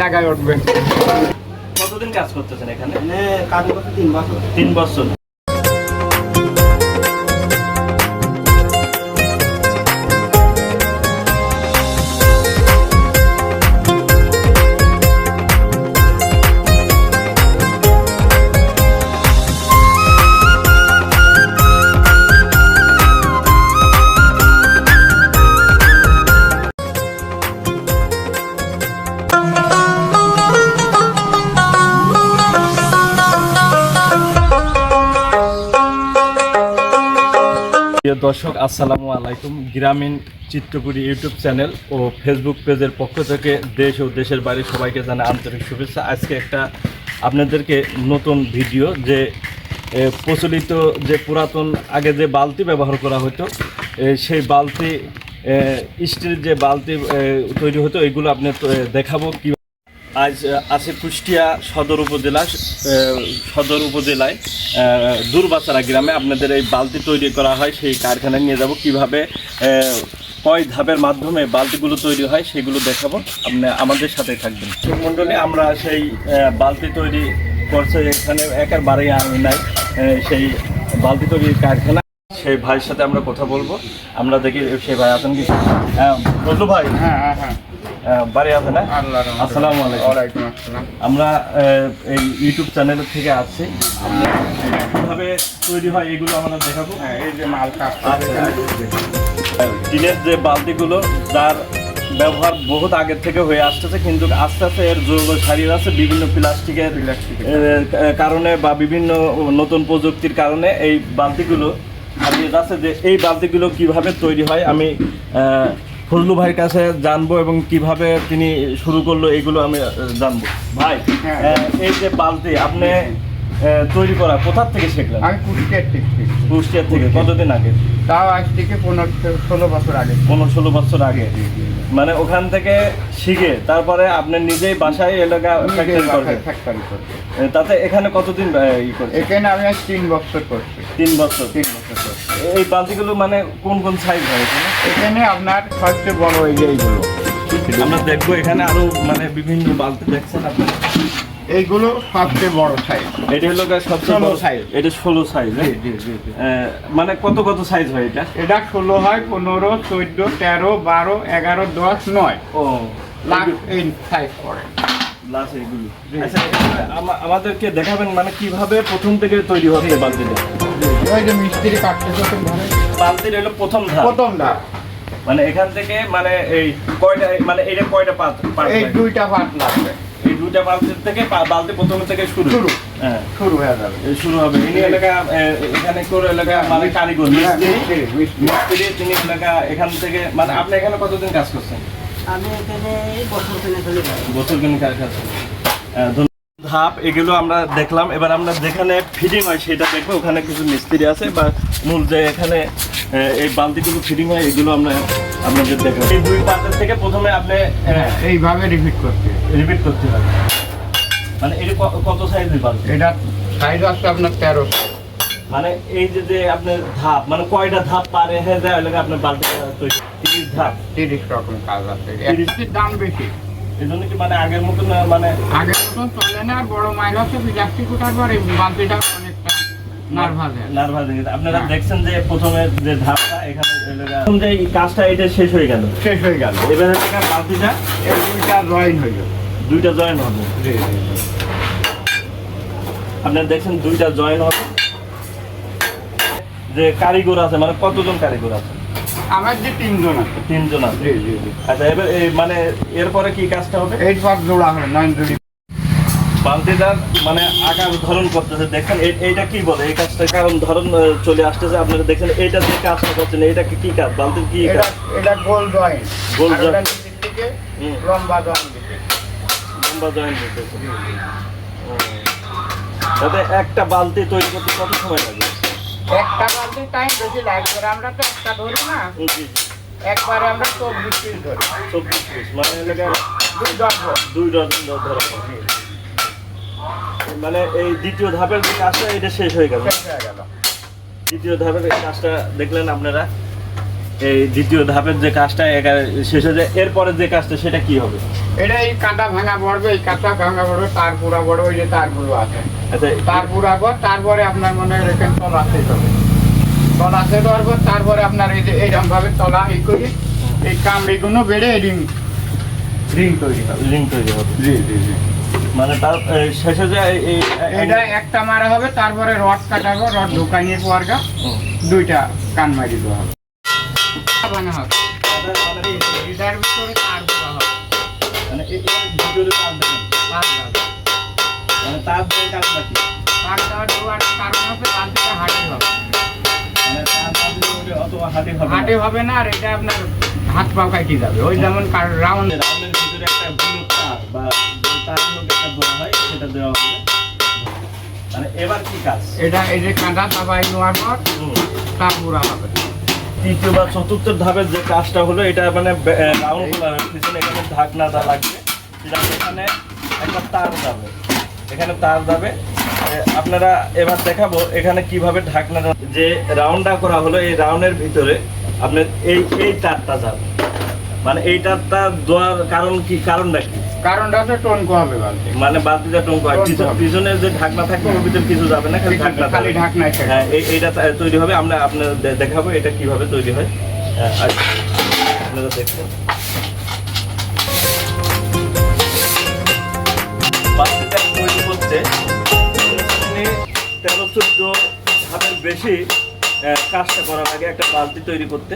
জায়গায় উঠবে কতদিন কাজ করতেছেন এখানে? মানে কাজ করতে তিন বছর। তিন বছর। আসসালামু আলাইকুম গ্রামীণ চিত্রপুরী ইউটিউব চ্যানেল ও ফেসবুক পেজের পক্ষ থেকে দেশ ও দেশের বাইরে সবাইকে জানা আন্তরিক শুভেচ্ছা। আজকে একটা আপনাদেরকে নতুন ভিডিও যে প্রচলিত যে পুরাতন আগে যে বালতি ব্যবহার করা হতো সেই বালতি এ, স্টিলের যে বালতি তৈরি হতো এগুলো আপনি দেখাবো কি আজ আছে কুষ্টিয়া সদর উপজেলা সদর উপজেলায় দূরবাচারা গ্রামে আপনাদের এই বালতি তৈরি করা হয়, সেই কারখানায় নিয়ে যাব। কীভাবে কয় ধাপের মাধ্যমে বালতিগুলো তৈরি হয় সেগুলো দেখাবো। আপনি আমাদের সাথে থাকবেন। মণ্ডলী, আমরা সেই বালতি তৈরি করছে এখানে একের বারে আমি নাই সেই বালতি তৈরির কারখানা। সেই ভাইয়ের সাথে আমরা কথা বলব। আমরা দেখি, সেই ভাই আছেন কি? হ্যাঁ বলল ভাই। হ্যাঁ হ্যাঁ হ্যাঁ। বাড়ি আছে না? আসসালামু আলাইকুম। আমরা এই ইউটিউব চ্যানেল থেকে আসছি। কীভাবে তৈরি হয় এগুলো আমরা দেখাবো। হ্যাঁ এই যে মাল আচ্ছা। টিনের যে বালতিগুলো যার ব্যবহার বহুত আগের থেকে হয়ে আসতেছে কিন্তু আস্তে আস্তে এর জৈব সারির আছে বিভিন্ন প্লাস্টিকের। কারণে বা বিভিন্ন নতুন প্রযুক্তির কারণে এই বালতিগুলো হারিয়ে যাচ্ছে যে এই বালতিগুলো কীভাবে তৈরি হয় আমি ফজলু ভাইয়ের কাছে জানব এবং কীভাবে তিনি শুরু করল এগুলো আমি জানব। ভাই হ্যাঁ। এই যে বালতি আপনি তৈরি করা কোথার থেকে শিখলেন? আমি কুষ্টিয়ার ঠিক কুষ্টিয়ার থেকে কতদিন আগে? তাও আজ থেকে পনেরো ষোলো বছর আগে। পনেরো ষোলো বছর আগে। মানে ওখান থেকে শিখে তারপরে আপনি নিজেই বাসায় এলাকা ফ্যাক্টরি করছে তাতে এখানে কতদিন ই করছে এখানে আমি আজ তিন বছর করছি। তিন বছর। তিন এই বালতিগুলো মানে কোন কোন সাইজ হয় এখানে? এখানে আপনার সবচেয়ে বড় এই যে এইগুলো। আমরা দেখব এখানে আরও মানে বিভিন্ন বালতি দেখছেন আপনি এইগুলো সবচেয়ে বড় সাইজ এটা হলো সবচেয়ে বড় size। এটা ষোলো সাইজ জি। মানে কত কত সাইজ হয় এটা? এটা ষোলো হয় পনেরো চোদ্দ তেরো বারো এগারো দশ নয়। ও। লাখ এই সাইজ পড়ে। লাস্ট এইগুলো। আচ্ছা আমাদেরকে দেখাবেন মানে কীভাবে প্রথম থেকে তৈরি হচ্ছে বালতিটা? ওই যে মিস্ত্রি কাটতে যখন ধরে বালতির হলো প্রথম ধাপ। প্রথম ধাপ। মানে এখান থেকে মানে এই কয়টা মানে এটা কয়টা পাত পাত এই দুইটা পাট লাগবে। এই দুইটা বালতির থেকে বালতি প্রথম থেকে শুরু? শুরু। হ্যাঁ। শুরু হয়ে যাবে। শুরু হবে। ইনি এলাকা এখানে করে এলাকা মানে কারিগর। হ্যাঁ, মিস্ত্রি তিনি এলাকা এখান থেকে মানে আপনি এখানে কতদিন কাজ করছেন? আমি এখানে এই বছর কিনে বছর কিনে কাজ করছেন। ধন্যবাদ। ধাপ এগুলো আমরা দেখলাম। এবার আমরা যেখানে ফিটিং হয় সেটা দেখব। ওখানে কিছু মিস্ত্রি আছে বা মূল যে এখানে এই বালতিগুলো ফিটিং হয় এগুলো আমরা আপনাদের দেখলাম এই দুই পাতের থেকে প্রথমে আপনি এইভাবে রিপিট করতে রিপিট করতে হবে মানে এটা কত সাইজের বালতি? এটা সাইজ আছে আপনার তেরো মানে এই যে যে আপনার ধাপ মানে কয়টা ধাপ পারে হয়ে যায় আপনার বালতি তৈরি। তিরিশ ধাপ। তিরিশ রকম কাজ আছে। দাম বেশি। এই কি মানে আগের মতন মানে আগের মতন চলে না আর বড় মাইল হচ্ছে প্লাস্টিক ওঠার পর বালতিটা অনেকটা নার্ভাস হয়ে যায়। নার্ভাস হয়ে গেছে। আপনারা হ্যাঁ। দেখছেন যে প্রথমে যে ধাপটা এখানে যে কাজটা এটা শেষ হয়ে গেল। শেষ হয়ে গেল। এবার বালতিটা দুইটা জয়েন হয়ে গেল। দুইটা জয়েন হবে। জি জি জি। আপনারা দেখছেন দুইটা জয়েন হবে। যে কারিগর আছে মানে কতজন কারিগর আছে? আমার যে তিনজন আছে। তিনজন আছে। জি জি জি। আচ্ছা এবার এই মানে এরপরে কি কাজটা হবে? এই পাঁচ জোড়া হবে নয় জুড়ি বালতিটার মানে আকার ধরন করতেছে দেখেন এইটা কি বলে? এই কাজটা কারণ ধরন চলে আসতেছে আপনারা দেখেন এইটা যে কাজটা করছেন এটা কি কি কাজ? বালতির কি কাজ? এটা গোল জয়েন গোল হুম। লম্বা জয়েন দিকে। লম্বা জয়েন করতেছে তাতে একটা বালতি তৈরি করতে কত সময় লাগে? একটা বালতি টাইম বেশি লাগবে আমরা তো একটা ধরি না। একবারে আমরা চব্বিশ পিস ধরি। চব্বিশ পিস মানে দুই ডজন। দুই ডজন ধরা মানে এই দ্বিতীয় ধাপের যে কাজটা এটা শেষ হয়ে গেল। দ্বিতীয় ধাপের কাজটা দেখলেন আপনারা এই দ্বিতীয় ধাপের যে কাজটা শেষ হয়ে যায়। এরপরে যে কাজটা সেটা কি হবে? এটা এই কাঁটা ভাঙা পড়বে এই কাঁটা ভাঙা পড়বে তার পুরা বড় ওই যে তারগুলো আছে। আচ্ছা তার পুরা তারপরে আপনার মনে রেখেন তলা সেট হবে তলা সেট হওয়ার পর তারপরে আপনার এই যে এইরকম ভাবে তলা এই করি এই কামড়িগুলো বেড়ে রিং রিং তৈরি হবে। লিঙ্ক তৈরি হবে। জি জি জি। মানে তার শেষে যে এটা একটা মারা হবে তারপরে রড কাটাবো রড ঢুকাইয়ে পরগা। দুইটা কান মারি দেওয়া হবে। ভাঙা হবে। এটার ভিতরে তার দেওয়া হবে। মানে ভিতরে তার। মানে তার কাজটা কি তার তার হাঁটি হবে তার তার ওটা অত হাতে হবে না। হবে না আর এটা আপনার হাত পাও কাটি যাবে ওই যেমন রাউন্ড রাউন্ডের ভিতরে একটা তার বা একটা দেওয়া হয় সেটা দেওয়া হবে মানে এবার কি কাজ এটা এই যে তার হবে বা চতুর্থ ধাপের যে কাজটা হলো এটা মানে রাউন্ড ঢাকনাটা লাগবে এখানে একটা তার যাবে এখানে তার যাবে। আপনারা এবার দেখাবো এখানে কীভাবে ঢাকনাটা যে রাউন্ডটা করা হলো এই রাউন্ডের ভিতরে আপনার এই এই তারটা যাবে। মানে এই তারটা দেওয়ার কারণ কি? কারণটা কি? কারণটা হচ্ছে টনকো হবে মানে বালতিটা টঙ্ক হয় পিছন- যে ঢাকনা থাকবে ওর ভিতরে কিছু যাবে না খালি ঢাকনা খালি থাকবে। হ্যাঁ এইটা তৈরি হবে। আমরা আপনার দেখাবো এটা কীভাবে তৈরি হয়। হ্যাঁ, আর আপনারা দেখছেন? চোদ্দ হাতের বেশি কাজটা করা লাগে একটা বালতি তৈরি করতে।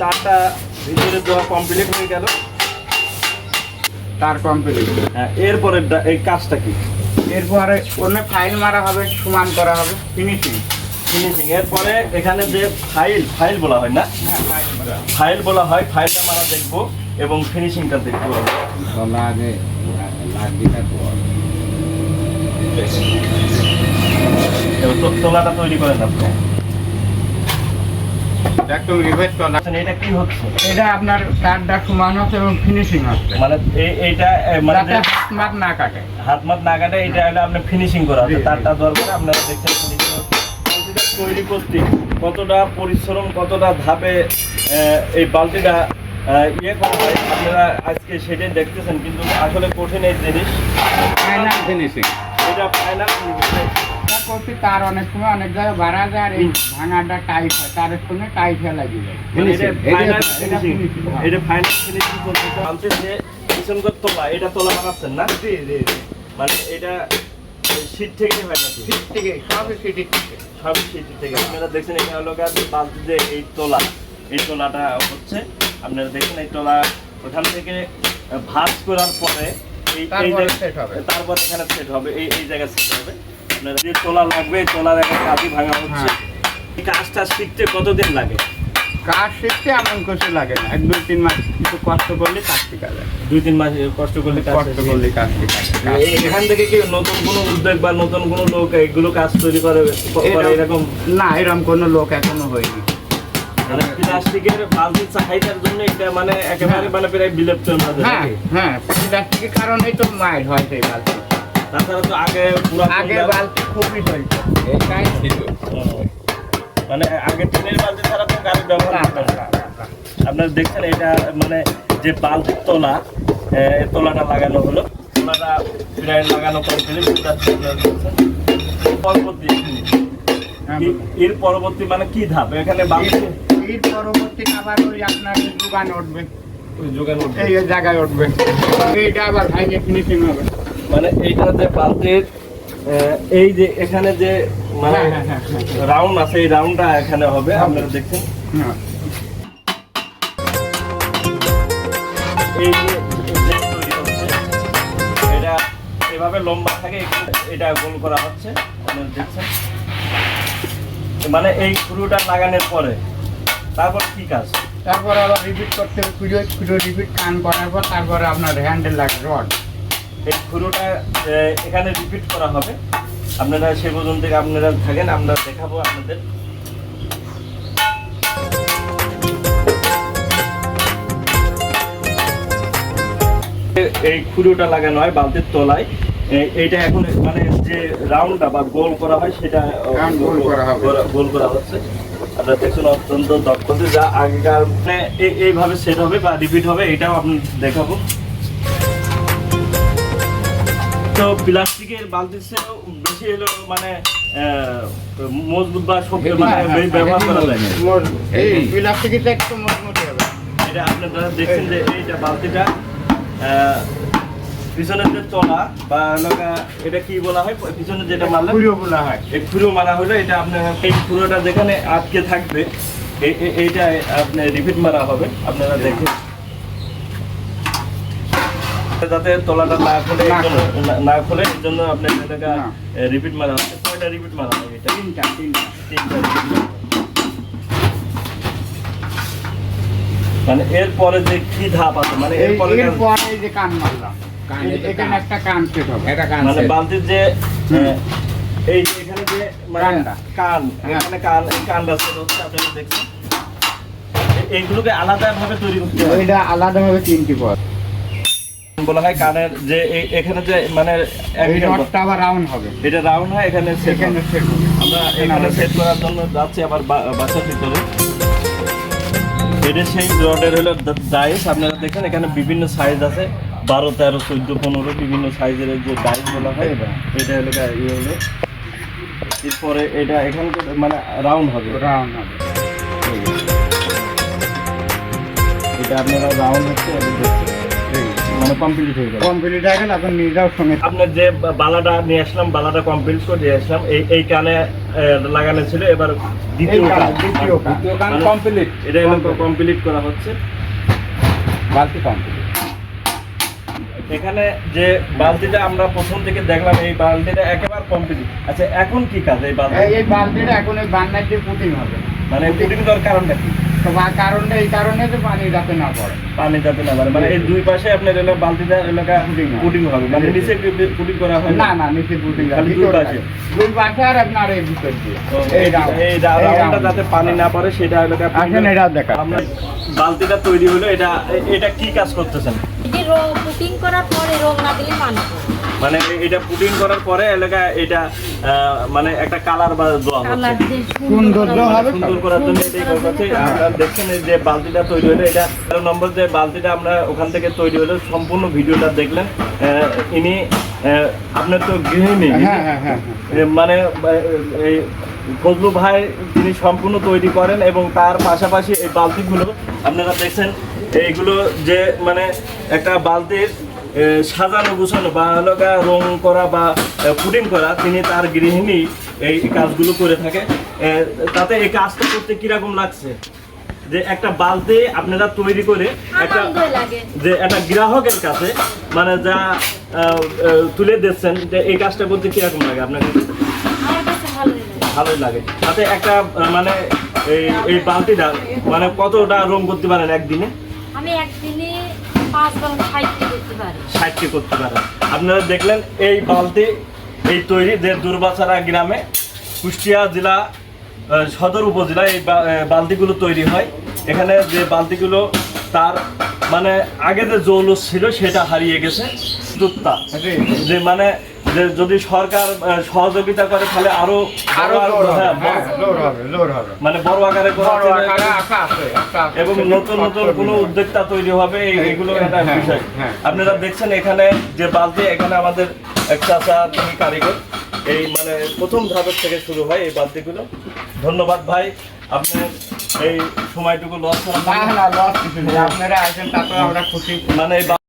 তারটা ভিতরে দেওয়া কমপ্লিট হয়ে গেল। তার কমপ্লিট হ্যাঁ, এরপরে এই কাজটা কি? এরপরে অন্য ফাইল মারা হবে সমান করা হবে ফিনিশিং ফিনিশিং এরপরে এখানে যে ফাইল ফাইল বলা হয় না? হ্যাঁ ফাইল বলা হয়। ফাইলটা মারা দেখব। এবং ফিনিশিংটা দেখব আমরা। তলা আগে লাগিটা তো- তোলাটা তৈরি করেন আপনি। একদম আচ্ছা, এটা কি হচ্ছে? এটা আপনার তারটা সমান হচ্ছে এবং ফিনিশিং হচ্ছে। মানে এইটা মানে হাত মাত না কাটে। হাত মাত না কাটে এটা হলো আপনার ফিনিশিং করা আছে। তারটা আপনারা দেখছেন তৈরি করতে কতটা পরিশ্রম কতটা ধাপে আহ, এই বালতিটা ইয়ে করা হয় আপনারা আজকে সেটাই দেখতেছেন কিন্তু আসলে কঠিন এই জিনিস। ফাইনাল ফিনিশিং এটা ফাইনাল তা করছি তার অনেক সময় অনেক জায়গায় বাড়া যায় এই ভাঙাটা টাইট হয় তার সঙ্গে টাইট হয়ে লাগিয়ে যায় মানে এটা ফাইনাল ফিনিশিং করতে যে তোলা এটা তোলা বানাচ্ছেন না? জি জি জি। মানে এটা শীত থেকে হয় নাকি? সিট থেকে সবই থেকে। শীত থেকে। আপনারা দেখছেন এটা হলো গাছ বালতি যে এই তোলা এই তোলাটা হচ্ছে। আপনারা দেখছেন এই তোলা ওখান থেকে ভাঁজ করার পরে এই তারপরে জায়গা- set হবে। তারপরে এখানে সেট হবে। এই এই জায়গায় সেট হবে। আপনারা যে তোলা লাগবে তোলার একটা কাজই ভাঙা হচ্ছে। হ্যাঁ। এই কাজটা শিখতে কতদিন লাগে? কাজ শিখতে এমন কিছু লাগে না। এক দুই তিন মাস কিছু কষ্ট করলে কাজ শেখা যায়। দুই তিন মাস কষ্ট করলে কাজ কষ্ট করলে কাজ শেখা যায়। এখান থেকে কি নতুন কোনো উদ্যোগ বা নতুন কোনো লোক এগুলো কাজ তৈরি করে এরকম? না এরকম কোনো লোক এখনও হয়নি। মানে প্লাস্টিকের বালতির চাহিদার জন্য এটা মানে একেবারে মানে প্রায় বিলুপ্ত হয়ে যাবে হ্যাঁ হ্যাঁ প্লাস্টিকের কারণেই তো মাইল হয় সেই বালতি। তাছাড়া তো আগে পুরো আগে বালতি খুবই চলতো এটাই ছিল। মানে আগে টিনের বালতি ছাড়া তো গাড়ি ব্যবহার। আপনারা দেখছেন এটা মানে যে বালতির তোলা তোলাটা লাগানো হলো। তোলাটা প্রায় লাগানো কমপ্লিট পরবর্তী হ্যাঁ, এর পরবর্তী মানে কি ধাপ? এখানে বালতি এর- পরবর্তী আবার ওই আপনার দোকান উঠবে। যোগান এই জায়গায় উঠবে। এইটা আবার ভাইকে ফিনিশিং হবে। মানে এইটা যে বালতির এই যে এখানে যে মানে হ্যাঁ, হ্যাঁ, হ্যাঁ। রাউন্ড আছে এই রাউন্ডটা এখানে হবে আপনারা দেখছেন? হ্যাঁ। এই যে এটা এভাবে লম্বা থাকে এখানে এটা গোল করা হচ্ছে আপনারা দেখছেন? মানে এই স্ক্রুটা লাগানোর পরে তারপর কি কাজ? তারপরে আবার রিপিট করতে হবে খুঁজো খুঁজো রিপিট কান করার পর তারপরে আপনার হ্যান্ডেল লাগে রড এই স্ক্রুটা এখানে রিপিট করা হবে। আপনারা সে পর্যন্ত আপনারা থাকেন আমরা দেখাবো আপনাদের। এই খুঁড়োটা লাগানো হয় বালতির তলায়। এই- এইটা এখন মানে যে রাউন্ডটা বা গোল করা হয় সেটা গোল করা হচ্ছে। আপনারা দেখছেন অত্যন্ত দক্ষতা যা আগেকার মানে এইভাবে সেট হবে বা রিপিট হবে এটাও আপনি দেখাবো। তো প্লাস্টিকের বালতির চেয়েও বেশি হলো মানে মজবুত বা শক্তি মানে হ্যাঁ, হ্যাঁ, ব্যবহার করা যায়। এই প্লাস্টিকের একটু মোটামুটি হবে। এটা আপনারা দেখছেন যে এইটা বালতিটা আহ, পিছনের যে তলা বা এটা কি বলা হয়? পিছনে যেটা পুরিও বলা হয়। এই খুঁড়ো মারা হলো এটা আপনার এই খুঁড়োটা যেখানে আটকে থাকবে এই- এই- এইটা আপনার রিপিট মারা হবে আপনারা দেখুন। যাতে তলাটা না খুলে না জন্য- না- না খুলে এই জন্য আপনার এটাকে রিপিট মারা হচ্ছে কয়টা রিপিট মারা হবে এটা? তিনটা তিনটা। হবে। মানে এরপরে যে কি ধাপ আছে? মানে এরপরে এরপর যে কান মারলাম। এখানে একটা কান সেট হবে। এটা কান মানে বালতির যে এই যে এখানে যে মানে কান হ্যাঁ। এখানে কান এই কানটা সেট হচ্ছে আপনারা দেখছেন? এইগুলোকে আলাদা ভাবে তৈরি করতে হয় ওইটা আলাদাভাবে তিনটি পথ বলা হয় কানের যে এই- এখানে যে মানে নটটা আবার রাউন্ড হবে। এটা রাউন্ড হয় এখানে সেট এখানে সেট হবে। আমরা এখানে সেট করার জন্য যাচ্ছি আবার বা- বাসার ভিতরে। এটা সেই রডের হলো ডাইস আপনারা দেখেন এখানে বিভিন্ন সাইজ আছে। বারো তেরো চোদ্দ পনেরো বিভিন্ন সাইজের যে ডাইস বলা হয়। এটা। হলো ইয়ে হলো। এরপরে এটা এখানে মানে রাউন্ড হবে। রাউন্ড হবে। এটা আপনারা রাউন্ড হচ্ছে মানে কমপ্লিট হয়ে গেল। কমপ্লিট হয়ে গেল এখন নিজেও সঙ্গে আপনার যে বালাটা নিয়ে আসলাম বালাটা কমপ্লিট করে দিয়ে আসলাম। এই এই কানে লাগানো ছিল এবার দ্বিতীয় কান, দ্বিতীয় কান। মানে- কমপ্লিট। এটা কমপ্লিট করা হচ্ছে। বালতি কমপ্লিট। এখানে যে বালতিটা আমরা প্রথম থেকে দেখলাম এই বালতিটা একেবারে কমপ্লিট আচ্ছা এখন কি কাজ এই বালতি এই বালতিটা এখন এই বান্নার দিয়ে পুটিং হবে। মানে পুটিং দেওয়ার কারণটা কি? কারণটা এই কারণে যে পানি যাতে না পড়ে। পানি যাতে না পারে মানে এই দুই পাশে আপনার এলাকা বালতিটা এলাকা পুটিং হবে। মানে নিচে পুটিং করা হয় না? না নিচে পুটিং খালি দুই পাশে। দুই পাশে আর আপনার এই ভিতর দিয়ে। এই round, এই রাউন্ডটা যাতে পানি না পড়ে সেটা এলাকা আসেন এটাও দেখা আমরা বালতিটা তৈরি হলো। এটা এটা কি কাজ করতেছেন? এটি করার পরে রং না দিলে মানব। মানে এটা পুটিং করার পরে এলাকা এটা মানে একটা কালার বা দেওয়া হচ্ছে। সুন্দর সুন্দর করার জন্য। এটাই করা হচ্ছে আপনারা দেখছেন এই যে বালতিটা তৈরি হলো এটা তেরো নম্বর যে বালতিটা আমরা ওখান থেকে তৈরি হলো সম্পূর্ণ ভিডিওটা দেখলেন। আহ, ইনি আহ, আপনার তো গৃহিণী। হ্যাঁ হ্যাঁ হ্যাঁ মানে ফজলু ভাই তিনি সম্পূর্ণ তৈরি করেন এবং তার পাশাপাশি এই বালতিগুলো আপনারা দেখছেন এইগুলো যে মানে একটা বালতির সাজানো গুছানো বা হলো গা রং করা বা পুডিং করা তিনি তার গৃহিণী এই কাজগুলো করে থাকে। তাতে এই কাজটা করতে কীরকম লাগছে? যে একটা বালতি আপনারা তৈরি করে একটা যে একটা গ্রাহকের কাছে মানে যা তুলে দিচ্ছেন যে এই কাজটা করতে কীরকম লাগে আপনার কাছে ভালোই লাগে। তাতে একটা মানে এই এই বালতিটা মানে কতটা রং করতে পারেন একদিনে? আমি একদিনে করতে পারি। ষাটটি করতে পারেন। আপনারা দেখলেন এই বালতি এই তৈরি যে দুর্বাচারা গ্রামে কুষ্টিয়া জেলা সদর উপজেলায় এই বালতিগুলো তৈরি হয়। এখানে যে বালতিগুলো তার মানে আগে যে জৌলুস ছিল সেটা হারিয়ে গেছে। দুধটা যে মানে যে যদি সরকার সহযোগিতা করে তাহলে আরও আরও হ্যাঁ, হ্যাঁ মানে বড় আকারে। এবং নতুন নতুন কোনো উদ্যোক্তা তৈরি হবে এই- হ্যাঁ, একটা হ্যাঁ, বিষয়। হ্যাঁ। আপনারা দেখছেন এখানে যে বালতি এখানে আমাদের এক চাচা তিনি কারিগর। এই মানে প্রথম ধাপের থেকে শুরু হয় এই বালতিগুলো। ধন্যবাদ ভাই আপনার এই সময়টুকু লস না লস আপনারা আসেন তারপরে আমরা খুশি। মানে